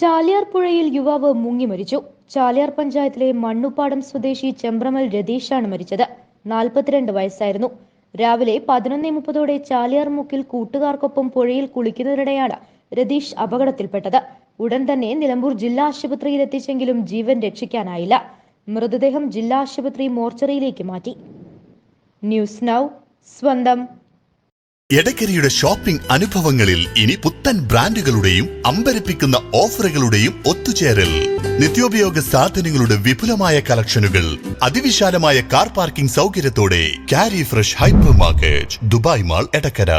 ചാലിയാർ പുഴയിൽ യുവാവ് മുങ്ങി മരിച്ചു. ചാലിയാർ പഞ്ചായത്തിലെ മണ്ണുപ്പാടം സ്വദേശി ചെമ്പ്രമൽ രതീഷാണ് മരിച്ചത്. നാൽപ്പത്തിരണ്ട് വയസ്സായിരുന്നു. രാവിലെ പതിനൊന്നേ മുപ്പതോടെ ചാലിയാർ മുക്കിൽ കൂട്ടുകാർക്കൊപ്പം പുഴയിൽ കുളിക്കുന്നതിനിടെയാണ് രതീഷ് അപകടത്തിൽപ്പെട്ടത്. ഉടൻ തന്നെ നിലമ്പൂർ ജില്ലാ ആശുപത്രിയിൽ എത്തിച്ചെങ്കിലും ജീവൻ രക്ഷിക്കാനായില്ല. മൃതദേഹം ജില്ലാ ആശുപത്രി മോർച്ചറിയിലേക്ക് മാറ്റി. ന്യൂസ് നൗ സ്വന്തം. എടക്കരയുടെ ഷോപ്പിംഗ് അനുഭവങ്ങളിൽ ഇനി പുത്തൻ ബ്രാൻഡുകളുടെയും അമ്പരപ്പിക്കുന്ന ഓഫറുകളുടെയും ഒത്തുചേരൽ. നിത്യോപയോഗ സാധനങ്ങളുടെ വിപുലമായ കളക്ഷനുകൾ അതിവിശാലമായ കാർ പാർക്കിംഗ് സൗകര്യത്തോടെ കാരി fresh hyper market Dubai mall Edakkara.